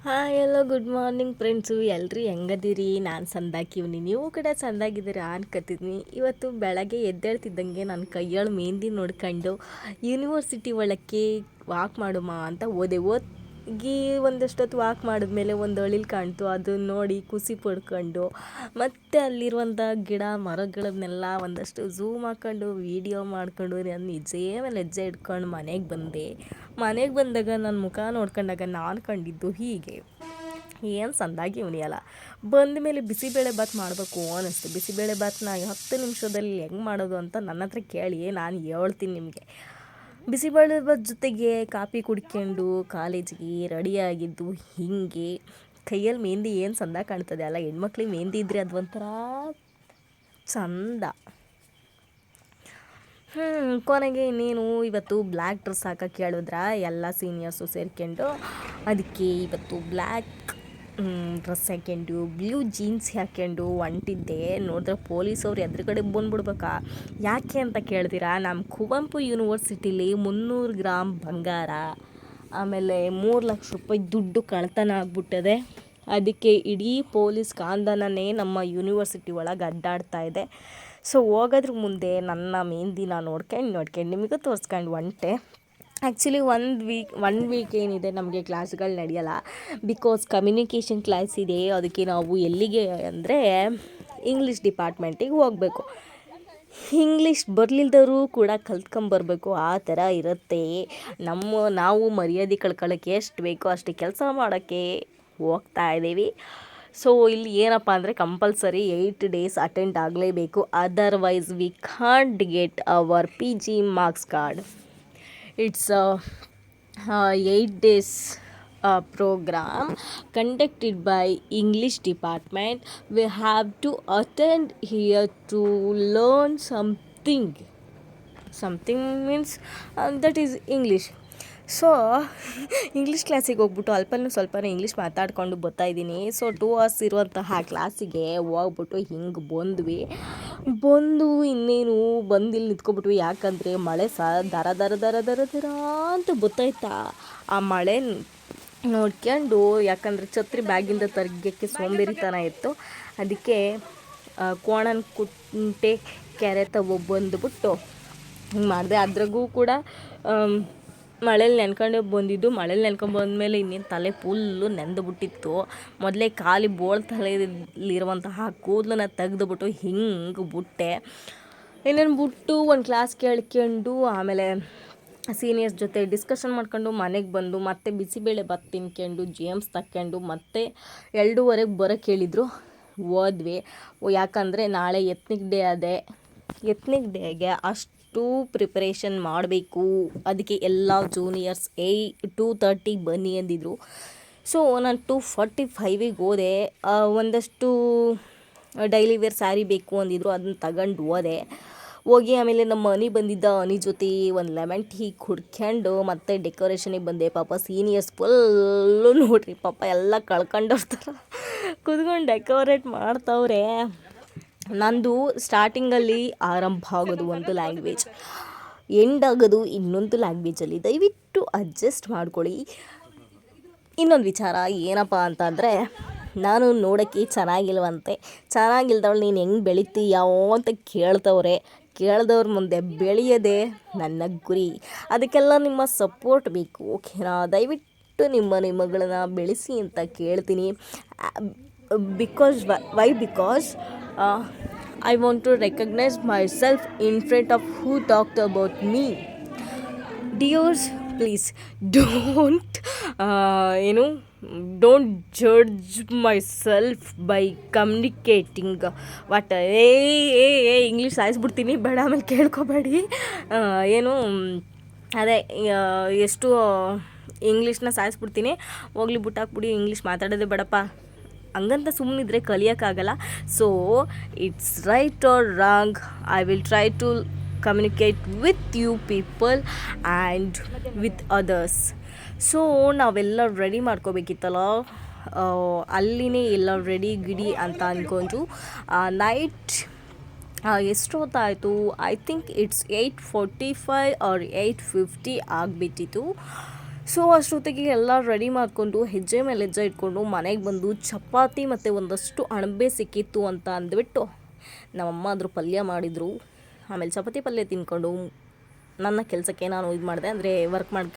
Hi ಎಲ್ಲೋ good morning friends ಎಲ್ಲರೂ ಹೆಂಗದಿರಿ? ನಾನು ಸಂದಾಕಿವ್ನಿ ನೀವು ಕೂಡ ಸಂದಾಗಿದ್ದೀರಾ ಅನ್ಕತೀನಿ ಇವತ್ತು ಬೆಳಗ್ಗೆ ಎದ್ದೇಳ್ತಿದ್ದಂಗೆ ನನ್ನ ಕೈಯೊಳು ಮೆಹಂದಿ ನೋಡ್ಕೊಂಡು ಯೂನಿವರ್ಸಿಟಿ ಒಳಕ್ಕೆ ವಾಕ್ ಮಾಡುಮ ಅಂತ ಹೋದೆ ಹೋಗಿ ಒಂದಷ್ಟೊತ್ತು ವಾಕ್ ಮಾಡಿದ್ಮೇಲೆ ಒಂದು ಅಳಿಲ್ ಕಾಣ್ತು. ಅದನ್ನ ನೋಡಿ ಖುಷಿ ಪಡ್ಕೊಂಡು ಮತ್ತು ಅಲ್ಲಿರುವಂಥ ಗಿಡ ಮರಗಳನ್ನೆಲ್ಲ ಒಂದಷ್ಟು ಝೂಮ್ ಹಾಕ್ಕೊಂಡು ವೀಡಿಯೋ ಮಾಡ್ಕೊಂಡು ನಾನು ನಿಜೇ ಹೆಜ್ಜೆ ಇಟ್ಕೊಂಡು ಮನೆಗೆ ಬಂದೆ. ಮನೆಗೆ ಬಂದಾಗ ನನ್ನ ಮುಖ ನೋಡ್ಕೊಂಡಾಗ ನಾನು ಕಂಡಿದ್ದು ಹೀಗೆ. ಏನು ಸಂದಾಗಿ ಉಣಿಯಲ್ಲ. ಬಂದ ಮೇಲೆ ಬಿಸಿಬೇಳೆ ಭಾತ್ ಮಾಡಬೇಕು ಅನ್ನಿಸ್ತು ಬಿಸಿಬೇಳೆ ಭಾತ್ನ ಹತ್ತು ನಿಮಿಷದಲ್ಲಿ ಹೆಂಗೆ ಮಾಡೋದು ಅಂತ ನನ್ನ ಹತ್ರ ಕೇಳಿ, ನಾನು ಹೇಳ್ತೀನಿ ನಿಮಗೆ. ಬಿಸಿಬೇಳೆ ಜೊತೆಗೆ ಕಾಫಿ ಕುಡ್ಕೊಂಡು ಕಾಲೇಜಿಗೆ ರೆಡಿಯಾಗಿದ್ದು ಹೀಗೆ ಕೈಯಲ್ಲಿ ಮೆಹಂದಿ ಏನು ಚಂದ ಕಾಣ್ತದೆ ಅಲ್ಲ, ಹೆಣ್ಮಕ್ಳಿಗೆ ಮೆಹಂದಿ ಇದ್ದರೆ ಅದು ಒಂಥರ ಚಂದ. ಹ್ಞೂ ಕೊನೆಗೆ ಇನ್ನೇನು, ಇವತ್ತು ಬ್ಲ್ಯಾಕ್ ಡ್ರೆಸ್ ಹಾಕಕ್ಕೆ ಹೇಳಿದ್ರ? ಎಲ್ಲ ಸೀನಿಯರ್ಸು ಸೇರ್ಕೊಂಡು, ಅದಕ್ಕೆ ಇವತ್ತು ಬ್ಲ್ಯಾಕ್ ಡ್ರೆಸ್ ಹಾಕ್ಕೊಂಡು ಬ್ಲೂ ಜೀನ್ಸ್ ಹಾಕ್ಕೊಂಡು ಹೊಂಟಿದ್ದೆ. ನೋಡಿದ್ರೆ ಪೊಲೀಸವ್ರು ಎದುರುಗಡೆ ಬಂದ್ಬಿಡ್ಬೇಕಾ? ಯಾಕೆ ಅಂತ ಕೇಳ್ತೀರಾ? ನಮ್ಮ ಕುವೆಂಪು ಯೂನಿವರ್ಸಿಟಿಲಿ ಮುನ್ನೂರು ಗ್ರಾಮ್ ಬಂಗಾರ, ಆಮೇಲೆ ಮೂರು ಲಕ್ಷ ರೂಪಾಯಿ ದುಡ್ಡು ಕಳ್ತನ ಆಗ್ಬಿಟ್ಟದೆ. ಅದಕ್ಕೆ ಇಡೀ ಪೊಲೀಸ್ ಕಾಂದನೇ ನಮ್ಮ ಯೂನಿವರ್ಸಿಟಿ ಒಳಗೆ ಅಡ್ಡಾಡ್ತಾ ಇದೆ. ಸೊ ಹೋಗೋದ್ರ ಮುಂದೆ ನನ್ನ ಮೆಹಂದಿನ ನೋಡ್ಕೊಂಡು ನೋಡ್ಕೊಂಡು ನಿಮಗೂ ತೋರಿಸ್ಕೊಂಡು ಹೊಂಟೆ ಆ್ಯಕ್ಚುಲಿ ಒಂದು ವೀಕ್ ಒನ್ ವೀಕ್ ಏನಿದೆ ನಮಗೆ ಕ್ಲಾಸ್ಗಳು ನಡೆಯಲ್ಲ. ಬಿಕಾಸ್ ಕಮ್ಯುನಿಕೇಷನ್ ಕ್ಲಾಸ್ ಇದೆ, ಅದಕ್ಕೆ ನಾವು ಎಲ್ಲಿಗೆ ಅಂದರೆ ಇಂಗ್ಲೀಷ್ ಡಿಪಾರ್ಟ್ಮೆಂಟಿಗೆ ಹೋಗಬೇಕು. ಇಂಗ್ಲೀಷ್ ಬರಲಿಲ್ದವರು ಕೂಡ ಕಲ್ತ್ಕೊಂಬರ್ಬೇಕು ಆ ಥರ ಇರುತ್ತೆ. ನಮ್ಮ, ನಾವು ಮರ್ಯಾದೆ ಕಳ್ಕೊಳ್ಳೋಕ್ಕೆ ಎಷ್ಟು ಬೇಕೋ ಅಷ್ಟು ಕೆಲಸ ಮಾಡೋಕ್ಕೆ ಹೋಗ್ತಾ ಇದ್ದೀವಿ. ಸೊ ಇಲ್ಲಿ ಏನಪ್ಪ ಅಂದರೆ ಕಂಪಲ್ಸರಿ ಏಯ್ಟ್ ಡೇಸ್ ಅಟೆಂಡ್ ಆಗಲೇಬೇಕು. Otherwise we can't get our P G marks card It's a uh, eight days uh, program conducted by english department. We have to attend here to learn something. Something means uh, that is english. So English ಕ್ಲಾಸಿಗೆ ಹೋಗ್ಬಿಟ್ಟು ಅಲ್ಪಲ್ಲೂ ಸ್ವಲ್ಪನೇ English ಮಾತಾಡ್ಕೊಂಡು ಬರ್ತಾಯಿದ್ದೀನಿ so two hours ಇರುವಂತಹ ಕ್ಲಾಸಿಗೆ ಹೋಗ್ಬಿಟ್ಟು ಹಿಂಗೆ ಬಂದ್ವಿ. ಬಂದು ಇನ್ನೇನು ಬಂದು ಇಲ್ಲಿ ನಿಂತ್ಕೊಬಿಟ್ವಿ ಯಾಕಂದರೆ ಮಳೆ ಸಹ ದರ ದರ ದರ ದರ ದರ ಅಂತ ಬತ್ತೈತಾ ಆ ಮಳೆ ನೋಡ್ಕೊಂಡು, ಯಾಕಂದರೆ ಛತ್ರಿ ಬ್ಯಾಗಿಂದ ತರ್ಗಕ್ಕೆ ಸೋಂಬೇರಿತನ ಇತ್ತು. ಅದಕ್ಕೆ ಕೋಣನ ಕುಂಟೆ ಕೆರೆ ತಗೊಬಂದ್ಬಿಟ್ಟು ಹಿಂಗೆ ಮಾಡಿದೆ. ಅದ್ರಾಗೂ ಕೂಡ ಮಳೇಲಿ ನೆನ್ಕೊಂಡೇ ಬಂದಿದ್ದು. ಮಳೇಲಿ ನೆನ್ಕೊಂಡು ಬಂದಮೇಲೆ ಇನ್ನೇನು ತಲೆ ಫುಲ್ಲು ನೆಂದುಬಿಟ್ಟಿತ್ತು ಮೊದಲೇ ಖಾಲಿ ಬೋಳ್ ತಲೆಯಲ್ಲಿರುವಂತಹ ಕೂದಲನ್ನ ತೆಗೆದುಬಿಟ್ಟು ಹಿಂಗೆ ಬಿಟ್ಟೆ. ಇನ್ನೇನು ಬಿಟ್ಟು ಒಂದು ಕ್ಲಾಸ್ ಕೇಳ್ಕೊಂಡು ಆಮೇಲೆ ಸೀನಿಯರ್ಸ್ ಜೊತೆ ಡಿಸ್ಕಷನ್ ಮಾಡ್ಕೊಂಡು ಮನೆಗೆ ಬಂದು, ಮತ್ತೆ ಬಿಸಿಬೇಳೆ ಭಾತ್ ತಿನ್ಕೊಂಡು ಜೇಮ್ಸ್ ತಕ್ಕೊಂಡು, ಮತ್ತೆ ಎರಡೂವರೆಗೆ ಬರೋಕ್ಕೆ ಹೇಳಿದರು ಹೋದ್ವಿ. ಯಾಕಂದರೆ ನಾಳೆ ಎತ್ನಿಕ್ ಡೇ ಅದೇ. ಎತ್ನಿಕ್ ಡೇಗೆ ಅಷ್ಟು ಪ್ರಿಪ್ರೇಷನ್ ಮಾಡಬೇಕು. ಅದಕ್ಕೆ ಎಲ್ಲ ಜೂನಿಯರ್ಸ್ ಏಯ್ ಟೂ ತರ್ಟಿಗೆ ಬನ್ನಿ ಅಂದಿದ್ರು. ಸೊ ನಾನು ಟೂ ಫಾರ್ಟಿ ಫೈವಿಗೆ ಹೋದೆ. ಒಂದಷ್ಟು ಡೈಲಿ ವೇರ್ ಸ್ಯಾರಿ ಬೇಕು ಅಂದಿದ್ರು. ಅದನ್ನ ತಗೊಂಡು ಹೋದೆ. ಹೋಗಿ ಆಮೇಲೆ ನಮ್ಮ ಮನೆ ಬಂದಿದ್ದ. ಅನಿ ಜೊತೆ ಒಂದು ಲೆಮನ್ ಟೀ ಕುಡ್ಕೊಂಡು ಮತ್ತೆ ಡೆಕೋರೇಷನಿಗೆ ಬಂದೆ. ಪಾಪ ಸೀನಿಯರ್ಸ್ ಫುಲ್ಲು ನೋಡ್ರಿ. ಪಾಪ ಎಲ್ಲ ಕಳ್ಕೊಂಡವ್ರ ಥರ ಕುತ್ಕೊಂಡು ಡೆಕೋರೇಟ್ ಮಾಡ್ತವ್ರೆ. ನಂದು ಸ್ಟಾರ್ಟಿಂಗಲ್ಲಿ ಆರಂಭ ಆಗೋದು ಒಂದು ಲ್ಯಾಂಗ್ವೇಜ್ ಎಂಡ್ ಆಗೋದು ಇನ್ನೊಂದು ಲ್ಯಾಂಗ್ವೇಜಲ್ಲಿ ದಯವಿಟ್ಟು ಅಡ್ಜಸ್ಟ್ ಮಾಡ್ಕೊಳ್ಳಿ. ಇನ್ನೊಂದು ವಿಚಾರ, ಏನಪ್ಪ ಅಂತಂದರೆ, ನಾನು ನೋಡೋಕ್ಕೆ ಚೆನ್ನಾಗಿಲ್ವಂತೆ. ಚೆನ್ನಾಗಿಲ್ದವಳು ನೀನು ಹೆಂಗೆ ಬೆಳಿತೀಯಾವೋ ಅಂತ ಕೇಳ್ತವ್ರೆ. ಕೇಳ್ದವ್ರ ಮುಂದೆ ಬೆಳೆಯದೆ ನನ್ನ ಗುರಿ. ಅದಕ್ಕೆಲ್ಲ ನಿಮ್ಮ ಸಪೋರ್ಟ್ ಬೇಕು, ಓಕೆನಾ? ದಯವಿಟ್ಟು ನಿಮ್ಮ ನಿಮ್ಮಗಳನ್ನ ಬೆಳೆಸಿ ಅಂತ ಕೇಳ್ತೀನಿ. Because why because I want to recognise myself in front of who talked about me divorce please don't ಏನು don't judge myself by communicating what a a English ಸಾಯಿಸ್ಬಿಡ್ತೀನಿ, ಬೇಡ, ಆಮೇಲೆ ಕೇಳ್ಕೊಬೇಡಿ. ಏನು ಅದೇ ಎಷ್ಟು ಇಂಗ್ಲೀಷ್ನ ಸಾಯಿಸ್ಬಿಡ್ತೀನಿ. ಹೋಗ್ಲಿ, ಬಿಟ್ಟಾಕ್ಬಿಡಿ ಇಂಗ್ಲೀಷ್ ಮಾತಾಡೋದೇ ಬೇಡಪ್ಪ. ಹಂಗಂತ ಸುಮ್ಮನಿದ್ರೆ ಕಲಿಯೋಕ್ಕಾಗಲ್ಲ. So it's right or wrong I will try to communicate with you people and with others so ನಾವೆಲ್ಲ ರೆಡಿ ಮಾಡ್ಕೋಬೇಕಿತ್ತಲ್ಲ? ಅಲ್ಲಿನೇ ಎಲ್ಲ ರೆಡಿ ಗಿಡಿ ಅಂತ ಅಂದ್ಕೊಂಡು night ಎಷ್ಟೊತ್ತಾಯಿತು? I think it's eight forty five or eight fifty ಆಗಿಬಿಟ್ಟಿತ್ತು. ಸೊ, ಅಷ್ಟೊತ್ತಿಗೆ ಎಲ್ಲ ರೆಡಿ ಮಾಡಿಕೊಂಡು ಹೆಜ್ಜೆ ಮೇಲೆ ಹೆಜ್ಜೆ ಇಟ್ಕೊಂಡು ಮನೆಗೆ ಬಂದು ಚಪಾತಿ ಮತ್ತು ಒಂದಷ್ಟು ಅಣಬೆ ಸಿಕ್ಕಿತ್ತು ಅಂತ ಅಂದ್ಬಿಟ್ಟು ನಮ್ಮಮ್ಮ ಅದ್ರ ಪಲ್ಯ ಮಾಡಿದರು. ಆಮೇಲೆ ಚಪಾತಿ ಪಲ್ಯ ತಿನ್ಕೊಂಡು ನನ್ನ ಕೆಲಸಕ್ಕೆ ನಾನು ಇದು ಮಾಡಿದೆ, ಅಂದರೆ ವರ್ಕ್ ಮಾಡಿ